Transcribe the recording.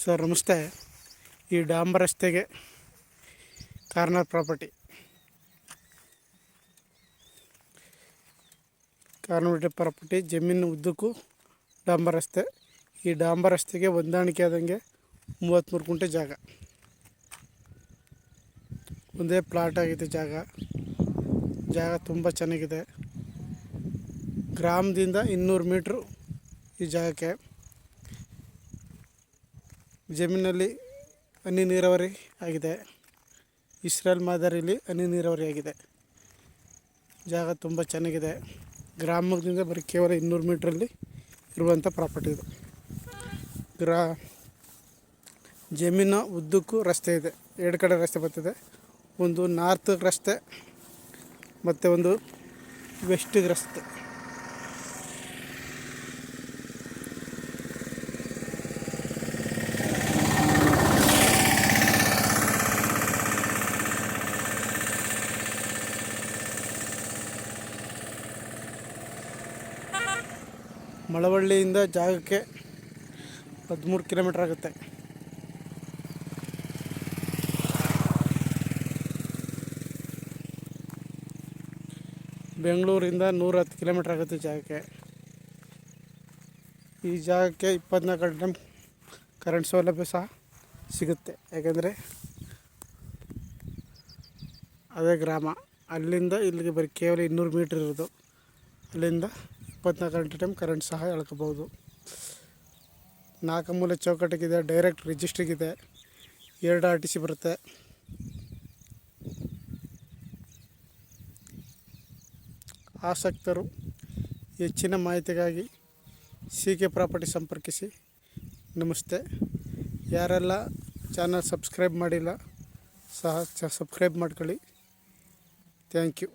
Sir, ನಮಸ್ತೆ. ಈ ಡಾಂಬರ್ ರಸ್ತೆಗೆ ಕಾರ್ನರ್ ಪ್ರಾಪರ್ಟಿ. ಕಾರ್ನರ್ ಪ್ರಾಪರ್ಟಿ ಜಮೀನು ಉದ್ದಕ್ಕೂ ಡಾಂಬರ್ ರಸ್ತೆ. ಈ ಡಾಂಬರ್ ರಸ್ತೆಗೆ ಹೊಂದಾಣಿಕೆ ಆದಂಗೆ ಮೂವತ್ತ್ಮೂರು ಗುಂಟೆ ಜಾಗ. ಒಂದೇ ಪ್ಲಾಟ್ ಆಗಿದೆ ಜಾಗ. ಜಾಗ ತುಂಬ ಚೆನ್ನಾಗಿದೆ. ಗ್ರಾಮದಿಂದ ಇನ್ನೂರು ಮೀಟ್ರು ಈ ಜಾಗಕ್ಕೆ. ಜಮೀನಲ್ಲಿ ಹನಿ ನೀರಾವರಿ ಆಗಿದೆ. ಇಸ್ರೇಲ್ ಮಾದರಿಯಲ್ಲಿ ಹನಿ ನೀರಾವರಿ ಆಗಿದೆ. ಜಾಗ ತುಂಬ ಚೆನ್ನಾಗಿದೆ. ಗ್ರಾಮದಿಂದ ಬರೀ ಕೇವಲ ಇನ್ನೂರು ಮೀಟ್ರಲ್ಲಿ ಇರುವಂಥ ಪ್ರಾಪರ್ಟಿ ಇದು. ಗ್ರಾ ಜಮೀನ ಉದ್ದಕ್ಕೂ ರಸ್ತೆ ಇದೆ. ಎರಡು ಕಡೆ ರಸ್ತೆ ಬರ್ತಿದೆ. ಒಂದು ನಾರ್ತ್ ರಸ್ತೆ, ಮತ್ತು ಒಂದು ವೆಸ್ಟಿಗೆ ರಸ್ತೆ. ಮಳವಳ್ಳಿಯಿಂದ ಜಾಗಕ್ಕೆ ಹದಿಮೂರು ಕಿಲೋಮೀಟ್ರ್ ಆಗುತ್ತೆ. ಬೆಂಗಳೂರಿಂದ ನೂರ ಹತ್ತು ಕಿಲೋಮೀಟ್ರ್ ಆಗುತ್ತೆ ಜಾಗಕ್ಕೆ. ಈ ಜಾಗಕ್ಕೆ ಇಪ್ಪತ್ನಾಲ್ಕು ಗಂಟೆ ಕರೆಂಟ್ ಸೌಲಭ್ಯ ಸಹ ಸಿಗುತ್ತೆ. ಯಾಕೆಂದರೆ ಅದೇ ಗ್ರಾಮ. ಅಲ್ಲಿಂದ ಇಲ್ಲಿಗೆ ಬರೀ ಕೇವಲ ಇನ್ನೂರು ಮೀಟ್ರ್ ಇರೋದು. ಅಲ್ಲಿಂದ ಇಪ್ಪತ್ನಾಲ್ಕು ಗಂಟೆ ಟೈಮ್ ಕರೆಂಟ್ ಸಹ ಎಳ್ಕೊಬೋದು. ನಾಲ್ಕು ಮೂಲೆ ಚೌಕಟ್ಟಿಗಿದೆ ಡೈರೆಕ್ಟ್ ರಿಜಿಸ್ಟ್ರಿಗಿದೆ ಎರಡು ಆರ್ ಟಿ ಸಿ ಬರುತ್ತೆ. ಆಸಕ್ತರು ಹೆಚ್ಚಿನ ಮಾಹಿತಿಗಾಗಿ ಸಿ ಕೆ ಪ್ರಾಪರ್ಟಿ ಸಂಪರ್ಕಿಸಿ. ನಮಸ್ತೆ. ಯಾರೆಲ್ಲ ಚಾನಲ್ ಸಬ್ಸ್ಕ್ರೈಬ್ ಮಾಡಿಲ್ಲ, ಸಹ ಸಬ್ಸ್ಕ್ರೈಬ್ ಮಾಡ್ಕೊಳ್ಳಿ. Thank you